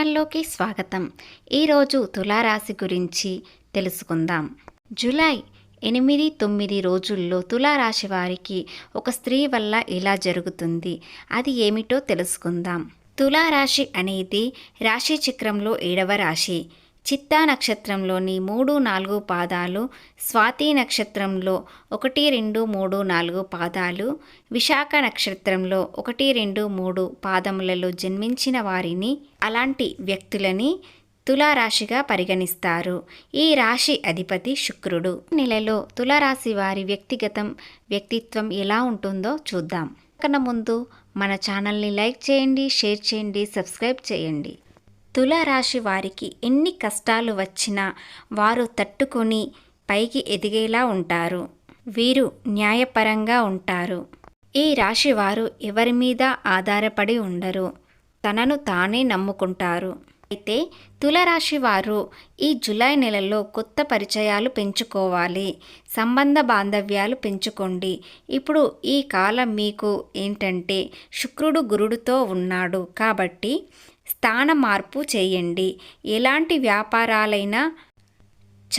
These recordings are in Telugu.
ఛానల్లోకి స్వాగతం. ఈరోజు తులారాశి గురించి తెలుసుకుందాం. జూలై ఎనిమిది తొమ్మిది రోజుల్లో తులారాశి వారికి ఒక స్త్రీ వల్ల ఇలా జరుగుతుంది. అది ఏమిటో తెలుసుకుందాం. తులారాశి అనేది రాశి చక్రంలో ఏడవ రాశి. చిత్తా నక్షత్రంలోని మూడు నాలుగు పాదాలు స్వాతి నక్షత్రంలో ఒకటి రెండు మూడు నాలుగు పాదాలు విశాఖ నక్షత్రంలో ఒకటి రెండు మూడు పాదములలో జన్మించిన వారిని అలాంటి వ్యక్తులని తులారాశిగా పరిగణిస్తారు. ఈ రాశి అధిపతి శుక్రుడు. నెలలో తులారాశి వారి వ్యక్తిగతం వ్యక్తిత్వం ఎలా ఉంటుందో చూద్దాం. కన్నా ముందు మన ఛానల్ని లైక్ చేయండి షేర్ చేయండి సబ్స్క్రైబ్ చేయండి. తులారాశి వారికి ఎన్ని కష్టాలు వచ్చినా వారు తట్టుకొని పైకి ఎదిగేలా ఉంటారు. వీరు న్యాయపరంగా ఉంటారు. ఈ రాశి వారు ఎవరి మీద ఆధారపడి ఉండరు. తనను తానే నమ్ముకుంటారు. అయితే తులరాశి వారు ఈ జులై నెలలో కొత్త పరిచయాలు పెంచుకోవాలి. సంబంధ బాంధవ్యాలు పెంచుకోండి. ఇప్పుడు ఈ కాలం మీకు ఏంటంటే శుక్రుడు గురుడుతో ఉన్నాడు. కాబట్టి స్థాన మార్పు చేయండి. ఎలాంటి వ్యాపారాలైనా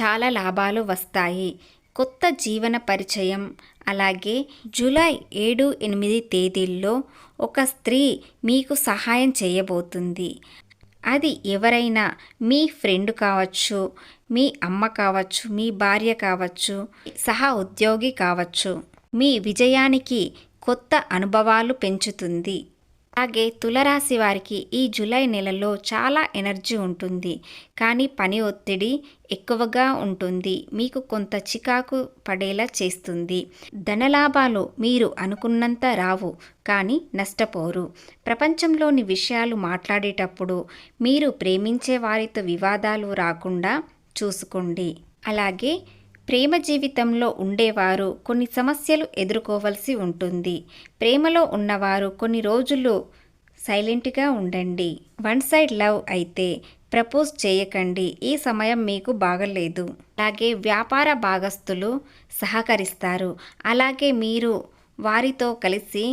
చాలా లాభాలు వస్తాయి. కొత్త జీవన పరిచయం. అలాగే జూలై ఏడు ఎనిమిది తేదీల్లో ఒక స్త్రీ మీకు సహాయం చేయబోతుంది. అది ఎవరైనా మీ ఫ్రెండ్ కావచ్చు మీ అమ్మ కావచ్చు మీ భార్య కావచ్చు సహా ఉద్యోగి కావచ్చు. మీ విజయానికి కొత్త అనుభవాలు పెంచుతుంది. అలాగే తులరాశి వారికి ఈ జూలై నెలలో చాలా ఎనర్జీ ఉంటుంది. కానీ పని ఒత్తిడి ఎక్కువగా ఉంటుంది. మీకు కొంత చికాకు పడేలా చేస్తుంది. ధనలాభాలు మీరు అనుకున్నంత రావు. కానీ నష్టపోరు. ప్రపంచంలోని విషయాలు మాట్లాడేటప్పుడు మీరు ప్రేమించే వారితో వివాదాలు రాకుండా చూసుకోండి. అలాగే ప్రేమ జీవితంలో ఉండేవారు కొన్ని సమస్యలు ఎదుర్కోవలసి ఉంటుంది. ప్రేమలో ఉన్నవారు కొన్ని రోజులు సైలెంట్గా ఉండండి. వన్ సైడ్ లవ్ అయితే ప్రపోజ్ చేయకండి. ఈ సమయం మీకు బాగలేదు. అలాగే వ్యాపార భాగస్తులు సహకరిస్తారు. అలాగే మీరు వారితో కలిసి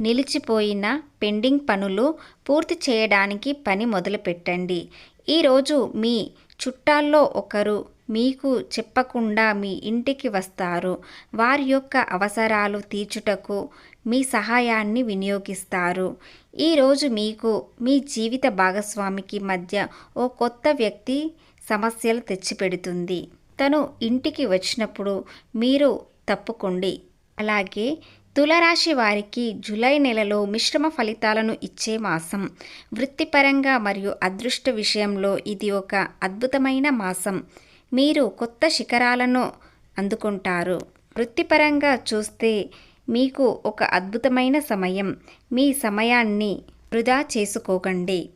నిలిచిపోయిన పెండింగ్ పనులు పూర్తి చేయడానికి పని మొదలుపెట్టండి. ఈరోజు మీ చుట్టాల్లో ఒకరు మీకు చెప్పకుండా మీ ఇంటికి వస్తారు. వారి యొక్క అవసరాలు తీర్చుటకు మీ సహాయాన్ని వినియోగిస్తారు. ఈరోజు మీకు మీ జీవిత భాగస్వామికి మధ్య ఓ కొత్త వ్యక్తి సమస్యలు తెచ్చిపెడుతుంది. తను ఇంటికి వచ్చినప్పుడు మీరు తప్పుకోండి. అలాగే తులరాశి వారికి జూలై నెలలో మిశ్రమ ఫలితాలను ఇచ్చే మాసం. వృత్తిపరంగా మరియు అదృష్ట విషయంలో ఇది ఒక అద్భుతమైన మాసం. మీరు కొత్త శిఖరాలను అందుకుంటారు. వృత్తిపరంగా చూస్తే మీకు ఒక అద్భుతమైన సమయం. మీ సమయాన్ని వృధా చేసుకోకండి.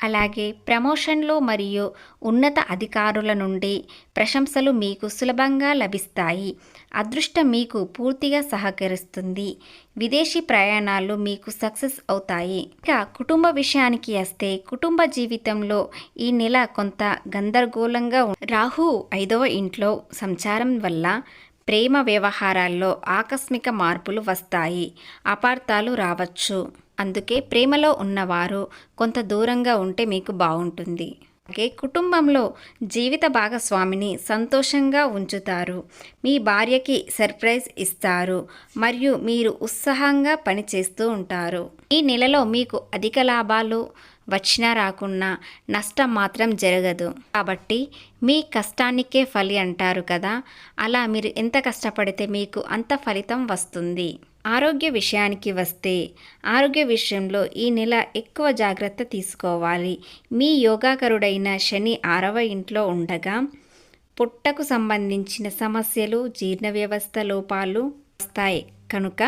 అలాగే ప్రమోషన్లు మరియు ఉన్నత అధికారుల నుండి ప్రశంసలు మీకు సులభంగా లభిస్తాయి. అదృష్టం మీకు పూర్తిగా సహకరిస్తుంది. విదేశీ ప్రయాణాలు మీకు సక్సెస్ అవుతాయి. ఇక కుటుంబ విషయానికి వస్తే కుటుంబ జీవితంలో ఈ నెల కొంత గందరగోళంగా రాహు ఐదవ ఇంట్లో సంచారం వల్ల ప్రేమ వ్యవహారాల్లో ఆకస్మిక మార్పులు వస్తాయి. అపార్థాలు రావచ్చు. అందుకే ప్రేమలో ఉన్నవారు కొంత దూరంగా ఉంటే మీకు బాగుంటుంది. అలాగే కుటుంబంలో జీవిత భాగస్వామిని సంతోషంగా ఉంచుతారు. మీ భార్యకి సర్ప్రైజ్ ఇస్తారు. మరియు మీరు ఉత్సాహంగా పనిచేస్తూ ఉంటారు. ఈ నెలలో మీకు అధిక లాభాలు వచ్చినా రాకున్నా నష్టం మాత్రం జరగదు. కాబట్టి మీ కష్టానికే ఫలి అంటారు కదా? అలా మీరు ఎంత కష్టపడితే మీకు అంత ఫలితం వస్తుంది. ఆరోగ్య విషయానికి వస్తే ఆరోగ్య విషయంలో ఈ నెల ఎక్కువ జాగ్రత్త తీసుకోవాలి. మీ యోగాకరుడైన శని ఆరవ ఇంట్లో ఉండగా పుట్టకు సంబంధించిన సమస్యలు జీర్ణ వ్యవస్థ లోపాలు వస్తాయి. కనుక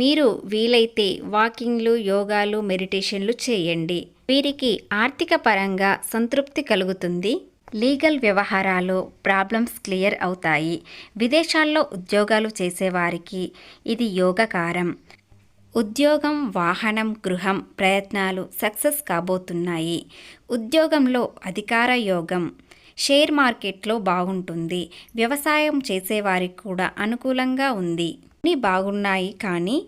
మీరు వీలైతే వాకింగ్లు యోగాలు మెడిటేషన్లు చేయండి. వీరికి ఆర్థిక పరంగా సంతృప్తి కలుగుతుంది. లీగల్ వ్యవహారాలు ప్రాబ్లమ్స్ క్లియర్ అవుతాయి. విదేశాల్లో ఉద్యోగాలు చేసేవారికి ఇది యోగకారం. ఉద్యోగం వాహనం గృహం ప్రయత్నాలు సక్సెస్ కాబోతున్నాయి. ఉద్యోగంలో అధికార యోగం. షేర్ మార్కెట్లో బాగుంటుంది. వ్యవసాయం చేసేవారికి కూడా అనుకూలంగా ఉంది. అన్నీ బాగున్నాయి కానీ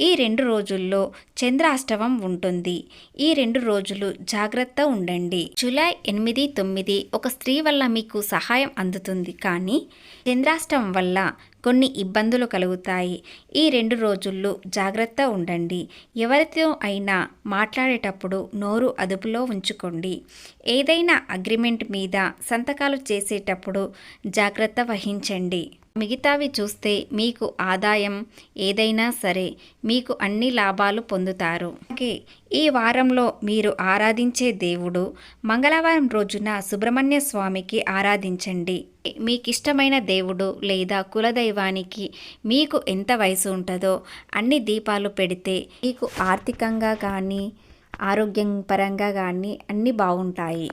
ఈ రెండు రోజుల్లో చంద్రాష్టమం ఉంటుంది. ఈ రెండు రోజులు జాగ్రత్త ఉండండి. జూలై ఎనిమిది తొమ్మిది ఒక స్త్రీ వల్ల మీకు సహాయం అందుతుంది. కానీ చంద్రాష్టమం వల్ల కొన్ని ఇబ్బందులు కలుగుతాయి. ఈ రెండు రోజుల్లో జాగ్రత్త ఉండండి. ఎవరితో అయినా మాట్లాడేటప్పుడు నోరు అదుపులో ఉంచుకోండి. ఏదైనా అగ్రిమెంట్ మీద సంతకాలు చేసేటప్పుడు జాగ్రత్త వహించండి. మిగతావి చూస్తే మీకు ఆదాయం ఏదైనా సరే మీకు అన్ని లాభాలు పొందుతారు. అలాగే ఈ వారంలో మీరు ఆరాధించే దేవుడు మంగళవారం రోజున సుబ్రహ్మణ్య స్వామికి ఆరాధించండి. మీకు ఇష్టమైన దేవుడు లేదా కులదైవానికి మీకు ఎంత వయసు ఉంటుందో అన్ని దీపాలు పెడితే మీకు ఆర్థికంగా కానీ ఆరోగ్యం పరంగా కానీ అన్నీ బాగుంటాయి.